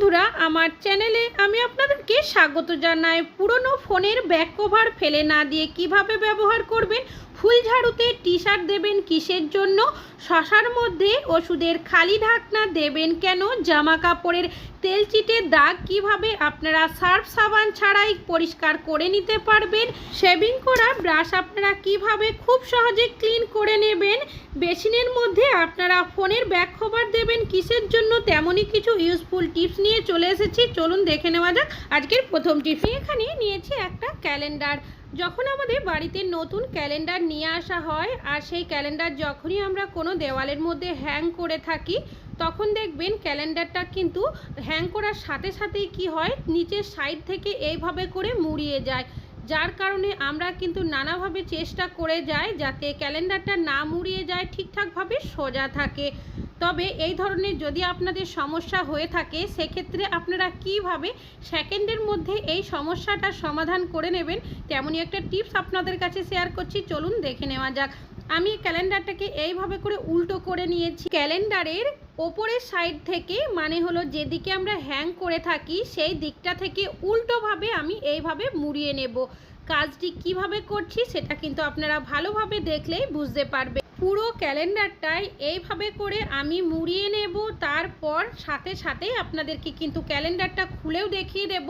বন্ধুরা, আমার চ্যানেলে আমি আপনাদেরকে স্বাগত জানাই। পুরনো ফোনের ব্যাক কভার ফেলে না দিয়ে কীভাবে ব্যবহার করবেন ফুল ঝাড়ুতে টি শার্ট দেবেন কিসের জন্য? শশার মধ্যে ওষুধের খালি ঢাকনা দেবেন কেন? জামা কাপড়ের তেল চিটের দাগ কীভাবে আপনারা সার্ফ সাবান ছাড়াই পরিষ্কার করে নিতে পারবেন? শেভিং করা ব্রাশ আপনারা কীভাবে খুব সহজে ক্লিন করে নেবেন? বেসিনের মধ্যে আপনারা ফোনের ব্যাক কভার দেবেন কিসের জন্য? তেমনই কিছু ইউজফুল টিপস নিয়ে চলে এসেছি। চলুন দেখে নেওয়া যাক। আজকের প্রথম টিপস। এখানে নিয়েছি একটা ক্যালেন্ডার। যখন আমাদের বাড়িতে নতুন ক্যালেন্ডার নিয়ে আসা হয় আর সেই ক্যালেন্ডার যখনই আমরা কোনো দেওয়ালের মধ্যে হ্যাং করে থাকি, তখন দেখবেন ক্যালেন্ডারটা কিন্তু হ্যাং করার সাথে সাথেই কি হয়, নিচের সাইড থেকে এইভাবে করে মুড়িয়ে যায়। যার কারণে আমরা কিন্তু নানাভাবে চেষ্টা করে যাই যাতে ক্যালেন্ডারটা না মুড়িয়ে যায়, ঠিকঠাকভাবে সোজা থাকে। তবে এই ধরনের যদি আপনাদের সমস্যা হয়ে থাকে, সেক্ষেত্রে আপনারা কীভাবে সেকেন্ডের মধ্যে এই সমস্যাটার সমাধান করে নেবেন, তেমনই একটা টিপস আপনাদের কাছে শেয়ার করছি। চলুন দেখে নেওয়া যাক। আমি ক্যালেন্ডারটাকে এইভাবে করে উল্টো করে নিয়েছি। ক্যালেন্ডারের ওপরের সাইড থেকে মানে হলো যেদিকে আমরা হ্যাং করে থাকি, সেই দিকটা থেকে উল্টোভাবে আমি এইভাবে মুড়িয়ে নেব। কাজটি কীভাবে করছি, সেটা কিন্তু আপনারা ভালোভাবে দেখলেই বুঝতে পারবে। পুরো ক্যালেন্ডারটাই এইভাবে করে আমি মুড়িয়ে নেব, তারপর সাথে সাথেই আপনাদেরকে কিন্তু ক্যালেন্ডারটা খুলেও দেখিয়ে দেব।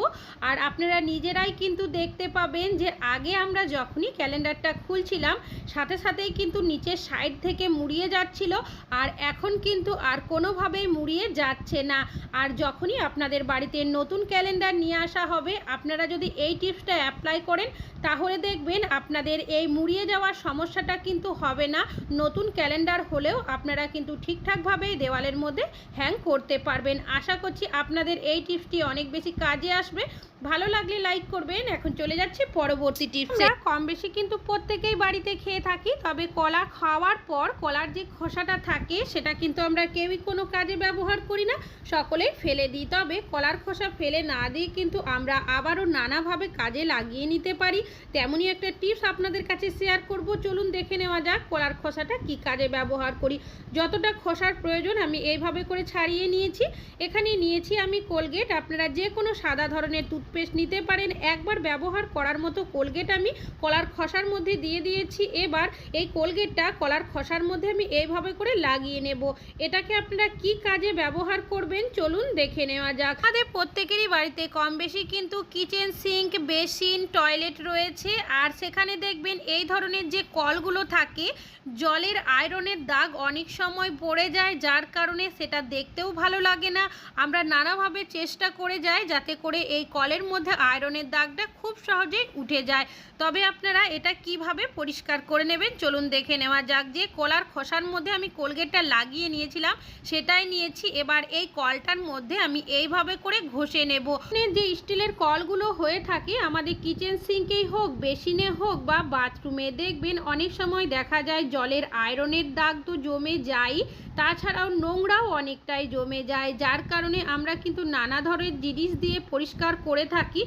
আর আপনারা নিজেরাই কিন্তু দেখতে পাবেন যে আগে আমরা যখনই ক্যালেন্ডারটা খুলছিলাম, সাথে সাথেই কিন্তু নিচের সাইড থেকে মুড়িয়ে যাচ্ছিল। আর এখন কিন্তু আর কোনোভাবেই মুড়িয়ে যাচ্ছে না। আর যখনই আপনাদের বাড়িতে নতুন ক্যালেন্ডার নিয়ে আসা হবে, আপনারা যদি এই টিপসটা অ্যাপ্লাই করেন, তাহলে দেখবেন আপনাদের এই মুড়িয়ে যাওয়ার সমস্যাটা কিন্তু হবে না। নতুন ক্যালেন্ডার হলেও আপনারা কিন্তু ঠিকঠাকভাবেই দেওয়ালের মধ্যে হ্যাং করতে পারবেন। আশা করছি আপনাদের এই টিপসটি অনেক বেশি কাজে আসবে। ভালো লাগলে লাইক করবেন। এখন চলে যাচ্ছি পরবর্তী টিপসে। কম বেশি কিন্তু প্রত্যেকেই বাড়িতে খেয়ে থাকি, তবে কলা খাওয়ার পর কলার যে খোসাটা থাকে, সেটা কিন্তু আমরা কেউই কোনো কাজে ব্যবহার করি না সকলেই ফেলে দিই। তবে কলার খোসা ফেলে না দিয়ে কিন্তু আমরা আবারও নানাভাবে কাজে লাগিয়ে নিতে পারি। তেমনই একটা টিপস আপনাদের কাছে শেয়ার করব। চলুন দেখে নেওয়া যাক কলার খোসাটা কি কাজে ব্যবহার করি? যতটা খোসার প্রয়োজন আমি এইভাবে করে ছাড়িয়ে নিয়েছি। এখানে নিয়েছি আমি কোলগেট। আপনারা যে কোনো সাদা ধরনের টুথপেস্ট নিতে পারেন। একবার ব্যবহার করার মতো কোলগেট আমি কলার খসার মধ্যে দিয়ে দিয়েছি। এবার এই কোলগেটটা কলার খসার মধ্যে আমি এইভাবে করে লাগিয়ে নেব। এটাকে আপনারা কি কাজে ব্যবহার করবেন চলুন দেখে নেওয়া যাক। আমাদের প্রত্যেকেরই বাড়িতে কম বেশি কিন্তু কিচেন সিঙ্ক, বেসিন, টয়লেট রয়েছে। আর সেখানে দেখবেন এই ধরনের যে কলগুলো থাকে জলের আয়রনের দাগ অনেক সময় পড়ে যায়, যার কারণে সেটা দেখতেও ভালো লাগে না। আমরা নানাভাবে চেষ্টা করে যাই যাতে করে এই কলের মধ্যে আয়রনের দাগটা খুব সহজেই উঠে যায়। তবে আপনারা এটা কীভাবে পরিষ্কার করে নেবেন? চলুন দেখে নেওয়া যাক যে কলার খোসার মধ্যে আমি কোলগেটটা লাগিয়ে নিয়েছিলাম, সেটাই নিয়েছি। এবার এই কলটার মধ্যে আমি এইভাবে করে ঘষে নেব। যে স্টিলের কলগুলো হয়ে থাকে, আমাদের কিচেন সিঙ্কেই হোক, বেসিনে হোক বা বাথরুমে, দেখবেন অনেক সময় দেখা যায় জলের আয়রনের দাগ তো জমে যায় তাছাড়াও নোংরাও অনেকটাই জমে যায়, যার কারণে আমরা কিন্তু নানা ধরনের জিনিস দিয়ে পরিষ্কার করে থাকি।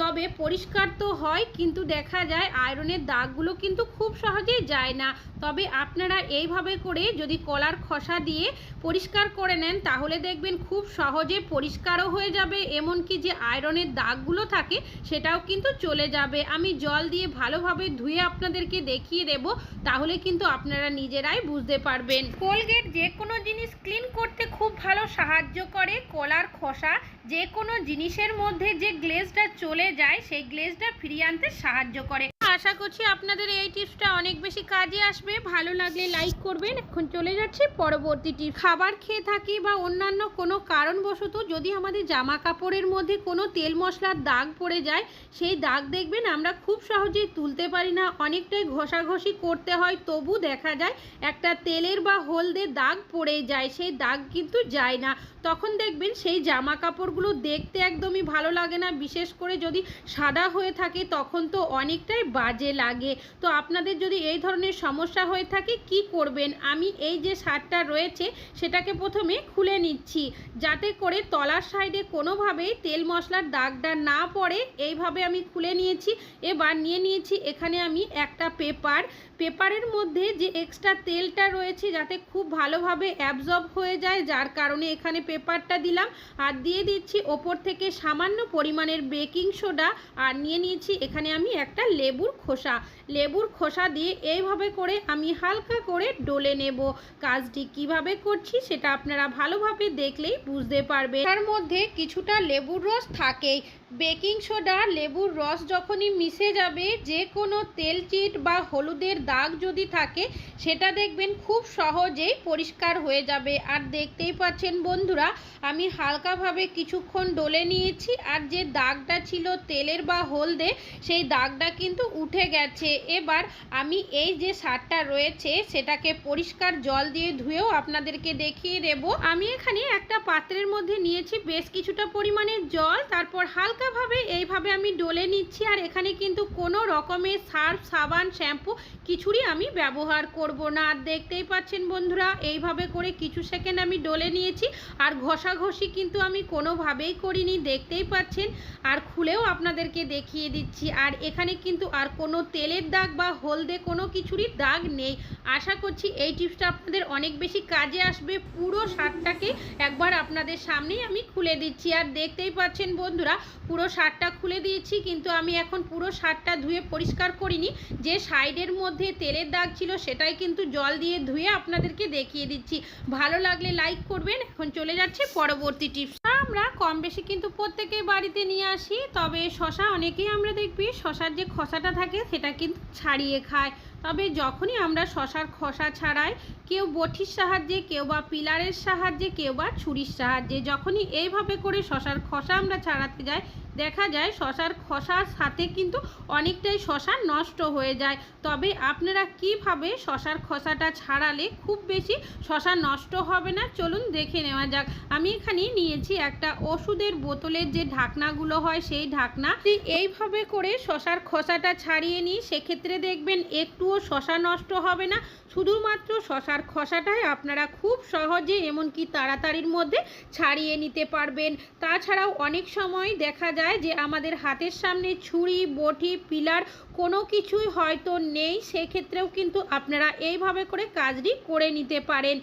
তবে পরিষ্কার তো হয়, কিন্তু দেখা যায় আয়রনের দাগগুলো কিন্তু খুব সহজেই যায় না। তবে আপনারা এইভাবে করে যদি কলার খসা দিয়ে পরিষ্কার করে নেন, তাহলে দেখবেন খুব সহজে পরিষ্কারও হয়ে যাবে, এমনকি যে আয়রনের দাগগুলো থাকে সেটাও কিন্তু চলে যাবে। আমি জল দিয়ে ভালোভাবে ধুয়ে আপনাদেরকে দেখিয়ে দেব, তাহলে কিন্তু আপনারা নিজেরাই বুঝতে পারবেন। কোলগেট যে কোনো জিনিস ক্লিন করতে খুব ভালো সাহায্য করে। কলার খসা যে কোনো জিনিসের মধ্যে যে গ্লেজটা চলে যায় সেই গ্লেজটা ফিরিয়ে আনতে সাহায্য করে। আশা করছি আপনাদের এই টিপসটা অনেক বেশি কাজে আসবে। ভালো লাগলে লাইক করবেন। এখন চলে যাচ্ছি পরবর্তী টিপস খাবার খেয়ে থাকি বা অন্যান্য কোনো কারণবশত যদি আমাদের জামা কাপড়ের মধ্যে কোনো তেল মশলার দাগ পড়ে যায়, সেই দাগ দেখবেন আমরা খুব সহজেই তুলতে পারি না। অনেকটাই ঘষাঘষি করতে হয়, তবু দেখা যায় একটা তেলের বা হলদে দাগ পড়ে যায়, সেই দাগ কিন্তু যায় না। তখন দেখবেন সেই জামা কাপড়গুলো দেখতে একদমই ভালো লাগে না। বিশেষ করে যদি সাদা হয়ে থাকে, তখন তো অনেকটাই বাজে লাগে। তো আপনাদের যদি এই ধরনের সমস্যা হয়ে থাকে, কি করবেন? আমি এই যে সারটা রয়েছে, সেটাকে প্রথমে খুলে নিচ্ছি। যাতে করে তলার সাইডে কোনোভাবেই তেল মশলার দাগটা না পড়ে। এইভাবে আমি খুলে নিয়েছি। এবার নিয়ে নিয়েছি এখানে আমি একটা পেপার। পেপারের মধ্যে যে এক্সট্রা তেলটা রয়েছে, যাতে খুব ভালোভাবে অ্যাবজর্ব হয়ে যায়, যার কারণে এখানে পেপারটা দিলাম। আর দিয়ে দিচ্ছি ওপর থেকে সামান্য পরিমাণের বেকিং সোডা আর নিয়ে নিয়েছি এখানে আমি একটা লেবুর খোসা। লেবুর খোসা দিয়ে এইভাবে করে আমি হালকা করে ডলে নেব। কাজটি কীভাবে করছি সেটা আপনারা ভালোভাবে দেখলেই বুঝতে পারবে তার মধ্যে কিছুটা লেবুর রস থাকেই। বেকিং সোডা, লেবুর রস যখনই মিশে যাবে, যে কোনো তেল চিট বা হলুদের দাগ যদি থাকে, সেটা দেখবেন খুব সহজেই পরিষ্কার হয়ে যাবে। আর দেখতেই পাচ্ছেন বন্ধুরা, আমি হালকাভাবে কিছুক্ষণ ডলে নিয়েছি। আর যে দাগটা ছিল তেলের বা হলদে, সেই দাগটা কিন্তু উঠে গেছে। এবার আমি এই যে সারটা রয়েছে, সেটাকে পরিষ্কার জল দিয়ে ধুয়েও আপনাদেরকে দেখিয়ে দেব। আমি এখানে একটা পাত্রের মধ্যে নিয়েছি বেশ কিছুটা পরিমাণের জল। তারপর হালকাভাবে এইভাবে আমি ডলে নিচ্ছি, আর এখানে কিন্তু কোনো রকমের সার্ফ, সাবান, শ্যাম্পু কিছুরই আমি ব্যবহার করব না। আর দেখতেই পাচ্ছেন বন্ধুরা, এইভাবে করে কিছু সেকেন্ড আমি ডলে নিয়েছি, আর ঘষাঘষি কিন্তু আমি কোনোভাবেই করিনি। দেখতেই পাচ্ছেন, আর খুলেও আপনাদেরকে দেখিয়ে দিচ্ছি। আর এখানে কিন্তু আর কোনো তেলের দাগ বা হলদে কোনো কিছুরই দাগ নেই। আশা করছি এই টিপসটা আপনাদের অনেক বেশি কাজে আসবে। পুরো শার্টটাকে একবার আপনাদের সামনেই আমি খুলে দিচ্ছি। আর দেখতেই পাচ্ছেন বন্ধুরা, পুরো শার্টটা খুলে দিয়েছি, কিন্তু আমি এখন পুরো শার্টটা ধুয়ে পরিষ্কার করিনি। যে সাইডের মধ্যে তেলের দাগ ছিল, সেটাই কিন্তু জল দিয়ে ধুয়ে আপনাদেরকে দেখিয়ে দিচ্ছি। ভালো লাগলে লাইক করবেন। এখন চলে যাচ্ছে পরবর্তী টিপস। আমরা কম বেশি কিন্তু প্রত্যেকেই বাড়িতে নিয়ে আসি, তবে শশা অনেকেই আমরা দেখবি শশার যে খসাটা থাকে সেটা কিন্তু ছাড়িয়ে খায়। তবে যখনই আমরা শশার খসা ছাড়াই, কেউ বটির সাহায্যে, কেউ বা পিলারের সাহায্যে, কেউ বা ছুরির সাহায্যে, যখনই এইভাবে করে শশার খসা আমরা ছাড়াতে যাই দেখা যায় শশার খসার সাথে কিন্তু অনেকটাই শশা নষ্ট হয়ে যায়। তবে আপনারা কীভাবে শশার খসাটা ছাড়ালে খুব বেশি শশা নষ্ট হবে না? চলুন দেখে নেওয়া যাক। আমি এখানে নিয়েছি একটা ওষুধের বোতলের যে ঢাকনাগুলো হয় সেই ঢাকনা। এইভাবে করে শশার খসাটা ছাড়িয়ে নিই, সেক্ষেত্রে দেখবেন একটুও শশা নষ্ট হবে না। শুধুমাত্র শশার খসাটাই আপনারা খুব সহজে এমনকি তাড়াতাড়ির মধ্যে ছাড়িয়ে নিতে পারবেন। তাছাড়াও অনেক সময় দেখা যায় যে আমাদের হাতের সামনে ছুরি, বটি, পিলার কোনো কিছুই হয়তো নেই, সেক্ষেত্রেও কিন্তু আপনারা এইভাবে করে কাজটি করে নিতে পারেন।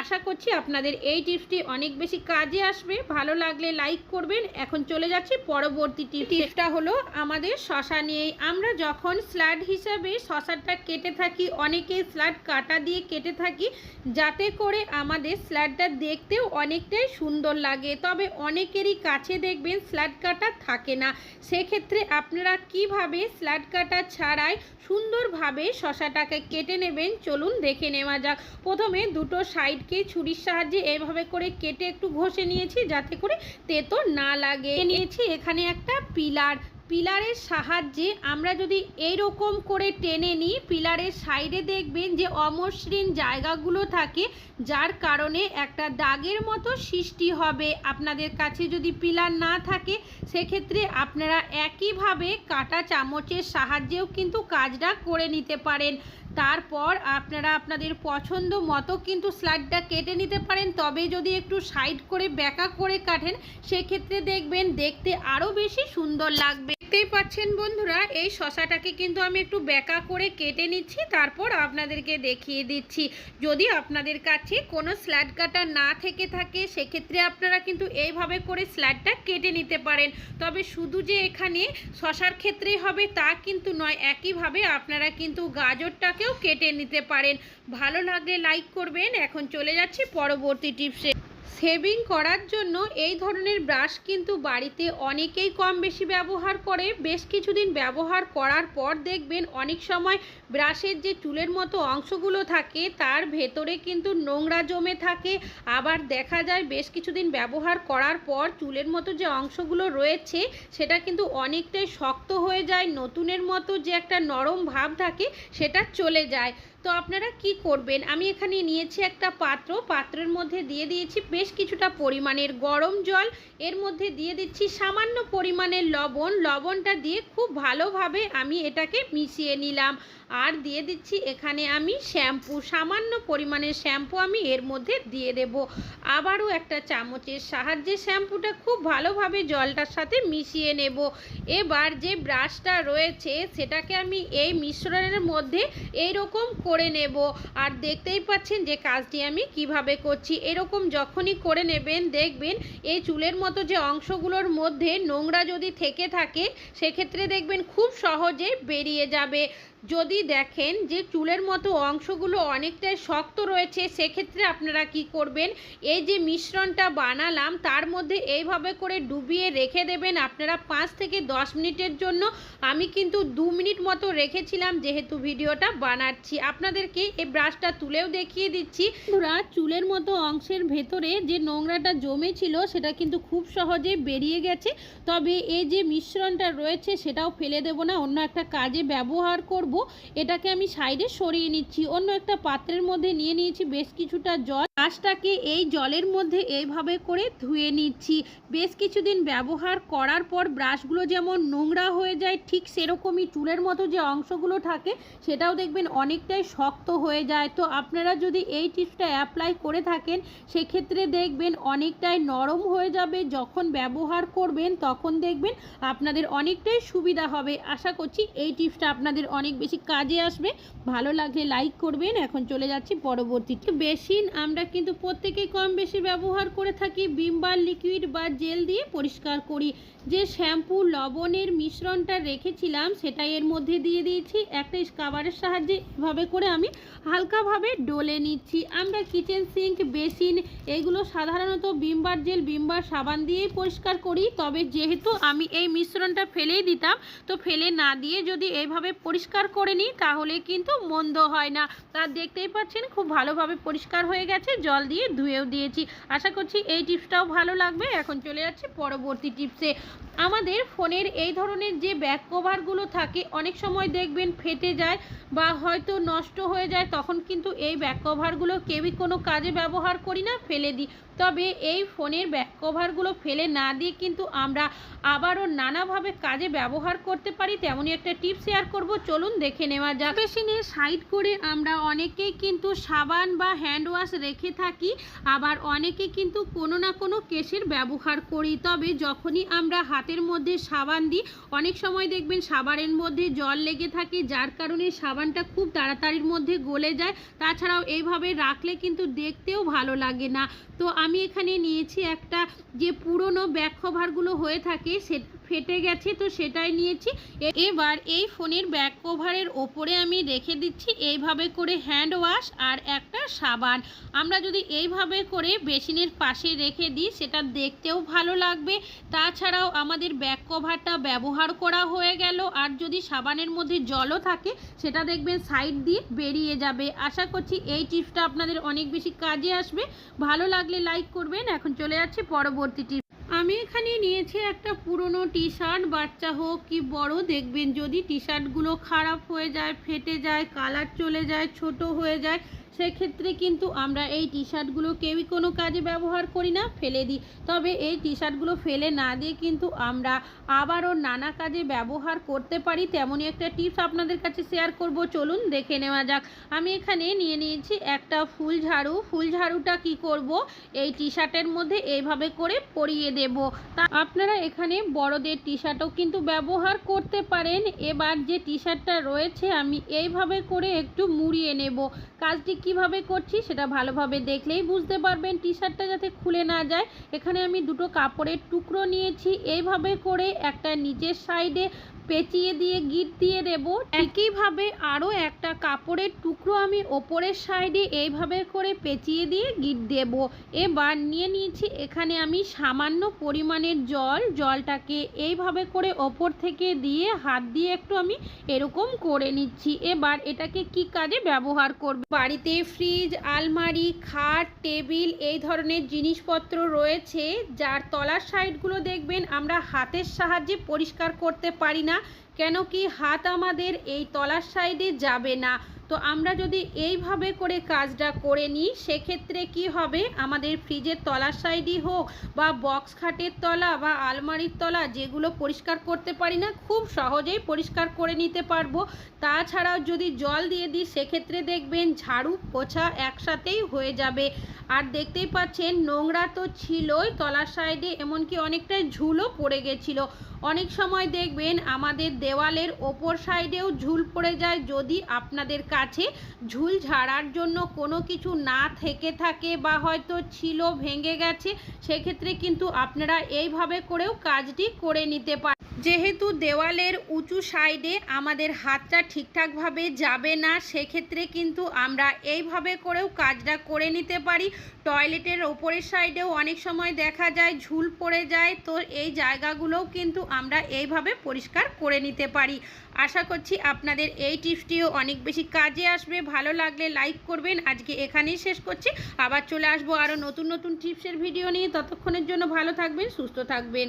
আশা করছি আপনাদের এই টিপসটি অনেক বেশি কাজে আসবে। ভালো লাগলে লাইক করবেন। এখন চলে যাচ্ছি পরবর্তী টিপ। টিপসটা হলো আমাদের শশা নিয়েই। আমরা যখন স্ল্যাড হিসাবে শশাটা কেটে থাকি অনেকে স্ল্যাড কাটা দিয়ে কেটে থাকি, যাতে করে আমাদের স্ল্যাডটা দেখতেও অনেকটাই সুন্দর লাগে। তবে অনেকেরই কাছে দেখবেন স্ল্যাড কাটা থাকে না। সেক্ষেত্রে আপনারা কীভাবে স্ল্যাড কাটা ছাড়াই সুন্দরভাবে শশাটাকে কেটে নেবেন, চলুন দেখে নেওয়া যাক। প্রথমে দুটো সাইডকে ছুরির সাহায্যে এইভাবে করে কেটে একটু ঘষে নিয়েছি যাতে করে তেতো না লাগে। নিয়েছি এখানে একটা পিলার। পিলারের সাহায্যে আমরা যদি এইরকম করে টেনে নিই, পিলারের সাইডে দেখবেন যে অমসৃণ জায়গাগুলো থাকে, যার কারণে একটা দাগের মতো সৃষ্টি হবে। আপনাদের কাছে যদি পিলার না থাকে, সেক্ষেত্রে আপনারা একইভাবে কাটা চামচের সাহায্যেও কিন্তু কাজটা করে নিতে পারেন। তারপর আপনারা আপনাদের পছন্দ মতো কিন্তু স্লাইডটা কেটে নিতে পারেন, তবে যদি একটু সাইড করে ব্যাকা করে কাটেন, সেক্ষেত্রে দেখবেন দেখতে আরও বেশি সুন্দর লাগবে। দেখতেই পাচ্ছেন বন্ধুরা, এই শশাটাকে কিন্তু আমি একটু ব্যাকা করে কেটে নিচ্ছি, তারপর আপনাদেরকে দেখিয়ে দিচ্ছি। যদি আপনাদের কাছে কোনো স্ল্যাড কাটা না থেকে থাকে, সেক্ষেত্রে আপনারা কিন্তু এইভাবে করে স্ল্যাডটা কেটে নিতে পারেন। তবে শুধু যে এখানে শশার ক্ষেত্রেই হবে তা কিন্তু নয়, একইভাবে আপনারা কিন্তু গাজরটাকেও কেটে নিতে পারেন। ভালো লাগলে লাইক করবেন। এখন চলে যাচ্ছি পরবর্তী টিপসে। সেভিং করার জন্য এই ধরনের ব্রাশ কিন্তু বাড়িতে অনেকেই কম বেশি ব্যবহার করে। বেশ কিছুদিন ব্যবহার করার পর দেখবেন অনেক সময় ব্রাশের যে চুলের মতো অংশগুলো থাকে, তার ভেতরে কিন্তু নোংরা জমে থাকে। আবার দেখা যায় বেশ কিছুদিন ব্যবহার করার পর চুলের মতো যে অংশগুলো রয়েছে, সেটা কিন্তু অনেকটাই শক্ত হয়ে যায়, নতুনের মতো যে একটা নরম ভাব থাকে, সেটা চলে যায়। তো আপনারা কি করবেন? আমি এখানে নিয়েছি একটা পাত্র। পাত্রের মধ্যে দিয়ে দিয়েছি বেশ কিছুটা পরিমাণের গরম জল। এর মধ্যে দিয়ে দিচ্ছি সামান্য পরিমাণের লবণ। লবণটা দিয়ে খুব ভালোভাবে আমি এটাকে মিশিয়ে নিলাম। আর দিয়ে দিচ্ছি এখানে আমি শ্যাম্পু। সামান্য পরিমাণের শ্যাম্পু আমি এর মধ্যে দিয়ে দেব। আবারও একটা চামচের সাহায্যে শ্যাম্পুটা খুব ভালোভাবে জলটার সাথে মিশিয়ে নেব। এবার যে ব্রাশটা রয়েছে, সেটাকে আমি এই মিশ্রণের মধ্যে এই রকম করে নেব। আর দেখতেই পাচ্ছেন যে কাজটি আমি কীভাবে করছি। এরকম যখনই করে নেবেন, দেখবেন এই চুলের মতো যে অংশগুলোর মধ্যে নোংরা যদি থেকে থাকে, সেক্ষেত্রে দেখবেন খুব সহজে বেরিয়ে যাবে। যদি দেখেন যে চুলের মতো অংশগুলো অনেকটাই শক্ত রয়েছে, সেক্ষেত্রে আপনারা কি করবেন? এই যে মিশ্রণটা বানালাম, তার মধ্যে এইভাবে করে ডুবিয়ে রেখে দেবেন আপনারা পাঁচ থেকে দশ মিনিটের জন্য। আমি কিন্তু দু মিনিট মতো রেখেছিলাম, যেহেতু ভিডিওটা বানাচ্ছি। আপনাদেরকে এই ব্রাশটা তুলেও দেখিয়ে দিচ্ছি। বন্ধুরা চুলের মতো অংশের ভেতরে যে নোংরাটা জমেছিল, সেটা কিন্তু খুব সহজে বেরিয়ে গেছে। তবে এই যে মিশ্রণটা রয়েছে, সেটাও ফেলে দেব না, অন্য একটা কাজে ব্যবহার করব। এটাকে আমি সাইডে সরিয়ে নিচ্ছি। অন্য একটা পাত্রের মধ্যে নিয়ে নিয়েছি বেশ কিছুটা জল। গাছটাকে এই জলের মধ্যে এইভাবে করে ধুয়ে নিচ্ছি। বেশ কিছুদিন ব্যবহার করার পর ব্রাশগুলো যেমন নোংরা হয়ে যায়, ঠিক সেরকমই চুলের মতো যে অংশগুলো থাকে, সেটাও দেখবেন অনেকটাই শক্ত হয়ে যায়। তো আপনারা যদি এই টিপসটা অ্যাপ্লাই করে থাকেন, সেক্ষেত্রে দেখবেন অনেকটাই নরম হয়ে যাবে। যখন ব্যবহার করবেন, তখন দেখবেন আপনাদের অনেকটাই সুবিধা হবে। আশা করছি এই টিপসটা আপনাদের অনেক বেশি কাজে আসবে, ভালো লাগলে লাইক করবেন। এখন চলে যাচ্ছি পরবর্তীতে। বেসিন আমরা কিন্তু প্রত্যেকেই কম বেশি ব্যবহার করে থাকি বিম বা লিকুইড বা জেল দিয়ে পরিষ্কার করি। যে শ্যাম্পু লবণের মিশ্রণটা রেখেছিলাম সেটা এর মধ্যে দিয়ে দিয়েছি। একটা স্কাবারের সাহায্যে এভাবে করে আমি হালকাভাবে ডলে নিচ্ছি। আমরা কিচেন সিঙ্ক বেসিন, এগুলো সাধারণত বিমবার জেল বিমবার সাবান দিয়েই পরিষ্কার করি। তবে যেহেতু আমি এই মিশ্রণটা ফেলেই দিতাম, তো ফেলে না দিয়ে যদি এইভাবে পরিষ্কার করে নিই তাহলে কিন্তু মন্দ হয় না। তার দেখতেই পাচ্ছেন, খুব ভালোভাবে পরিষ্কার হয়ে গেছে, জল দিয়ে ধুয়েও দিয়েছি। আশা করছি এই টিপসটাও ভালো লাগবে। এখন চলে যাচ্ছি পরবর্তী টিপসে। আমাদের ফোনের এই ধরনের যে ব্যাক কভারগুলো থাকে, অনেক সময় দেখবেন ফেটে যায় বা হয়তো নষ্ট হয়ে যায়, তখন কিন্তু এই ব্যাক কভারগুলো কেউই কোনো কাজে ব্যবহার করি না, ফেলে দিই। তবে এই ফোনের ব্যাক কভারগুলো ফেলে না দিয়ে কিন্তু আমরা আবারও নানাভাবে কাজে ব্যবহার করতে পারি, তেমনই একটা টিপ শেয়ার করব। চলুন দেখে নেওয়া যাক। মেশিনে সাইড করে আমরা অনেকেই কিন্তু সাবান বা হ্যান্ড ওয়াশ রেখে থাকি, আবার অনেকে কিন্তু কোনো না কোনো কেশের ব্যবহার করি। তবে যখনই আমরা হাতের মধ্যে সাবান দিই, অনেক সময় দেখবেন সাবানের মধ্যে জল লেগে থাকে, যার কারণে সাবানটা খুব তাড়াতাড়ির মধ্যে গলে যায়। তাছাড়াও এইভাবে রাখলে কিন্তু দেখতেও ভালো লাগে না। তো আমি এখানে নিয়েছি একটা যে পুরনো ব্যাক কভারগুলো হয়ে থাকে সেটা ফেটে গেছে, তো সেটাই নিয়েছি। এবার এই ফোনের ব্যাক কভারের ওপরে আমি রেখে দিচ্ছি, এইভাবে করে হ্যান্ড ওয়াশ আর একটা সাবান। আমরা যদি এইভাবে করে বেসিনের পাশে রেখে দিই, সেটা দেখতেও ভালো লাগবে। তাছাড়াও আমাদের ব্যাক কভারটা ব্যবহার করা হয়ে গেল, আর যদি সাবানের মধ্যে জলও থাকে, সেটা দেখবেন সাইড দিয়ে বেরিয়ে যাবে। আশা করছি এই টিপসটা আপনাদের অনেক বেশি কাজে আসবে। ভালো লাগলে লাইক করবেন। এখন চলে যাচ্ছে পরবর্তী টিপস আমি এখানে নিয়েছি একটা পুরনো টি শার্ট বাচ্চা হোক কি বড়, দেখবেন যদি টি শার্টগুলো খারাপ হয়ে যায়, ফেটে যায়, কালার চলে যায়, ছোট হয়ে যায় সেক্ষেত্রে কিন্তু আমরা এই টি শার্টগুলো কেউই কোনো কাজে ব্যবহার করি না, ফেলে দিই। তবে এই টি শার্টগুলো ফেলে না দিয়ে কিন্তু আমরা আবারও নানা কাজে ব্যবহার করতে পারি, তেমনই একটা টিপস আপনাদের কাছে শেয়ার করব। চলুন দেখে নেওয়া যাক। আমি এখানে নিয়ে নিয়েছি একটা ফুল ঝাড়ু। ফুল ঝাড়ুটা কি করব? এই টি শার্টের মধ্যে এইভাবে করে পরিয়ে দেব। তা আপনারা এখানে বড়দের টি শার্টও কিন্তু ব্যবহার করতে পারেন। এবার যে টি শার্টটা রয়েছে, আমি এইভাবে করে একটু মুড়িয়ে নেব। কাজটি কীভাবে করছি সেটা ভালোভাবে দেখলেই বুঝতে পারবেন। টি শার্টটা যাতে খুলে না যায়। এখানে আমি দুটো কাপড়ের টুকরো নিয়েছি। এইভাবে করে একটা নিচের সাইডে পেঁচিয়ে দিয়ে গিট দিয়ে দেব একইভাবে আরও একটা কাপড়ের টুকরো আমি ওপরের সাইডে এইভাবে করে পেঁচিয়ে দিয়ে গিট দেব। এবার নিয়ে নিয়েছি এখানে আমি সামান্য পরিমাণের জল। জলটাকে এইভাবে করে ওপর থেকে দিয়ে হাত দিয়ে একটু আমি এরকম করে নিচ্ছি। এবার এটাকে কি কাজে ব্যবহার করব? বাড়িতে ফ্রিজ, আলমারি, খাট, টেবিল এই ধরনের জিনিসপত্র রয়েছে। যার তলার সাইডগুলো দেখবেন আমরা হাতের সাহায্যে পরিষ্কার করতে পারি না। কেন কি হাত আমাদের এই তলার সাইডে যাবে না? তো আমরা যদি এইভাবে করে কাজটা করে নিই, সেক্ষেত্রে কি হবে? আমাদের ফ্রিজের তলার সাইডই হোক বা বক্স খাটের তলা বা আলমারির তলা যেগুলো পরিষ্কার করতে পারি না, খুব সহজেই পরিষ্কার করে নিতে পারব। তাছাড়াও যদি জল দিয়ে দিই, সেক্ষেত্রে দেখবেন ঝাড়ু পোছা একসাথেই হয়ে যাবে। আর দেখতেই পাচ্ছেন নোংরা তো ছিলই তলার সাইডে, এমনকি অনেকটাই ঝুলও পড়ে গেছিল। অনেক সময় দেখবেন আমাদের দেওয়ালের ওপর সাইডেও ঝুল পড়ে যায়। যদি আপনাদের কাছে ঝুল ঝাড়ার জন্য কোনো কিছু না থেকে থাকে বা হয়তো ছিল, ভেঙে গেছে, সেক্ষেত্রে কিন্তু আপনারা এইভাবে করেও কাজটি করে নিতে পারেন যেহেতু দেওয়ালের উঁচু সাইডে আমাদের হাতটা ঠিকঠাকভাবে যাবে না, সেক্ষেত্রে কিন্তু আমরা এইভাবে করেও কাজটা করে নিতে পারি। টয়লেটের ওপরের সাইডেও অনেক সময় দেখা যায়, ঝুল পড়ে যায়, তো এই জায়গাগুলোও কিন্তু আমরা এইভাবে পরিষ্কার করে নিতে পারি। আশা করছি আপনাদের এই টিপসটিও অনেক বেশি কাজে আসবে। ভালো লাগলে লাইক করবেন। আজকে এখানেই শেষ করছি। আবার চলে আসব আরও নতুন নতুন টিপসের ভিডিও নিয়ে। ততক্ষণের জন্য ভালো থাকবেন, সুস্থ থাকবেন।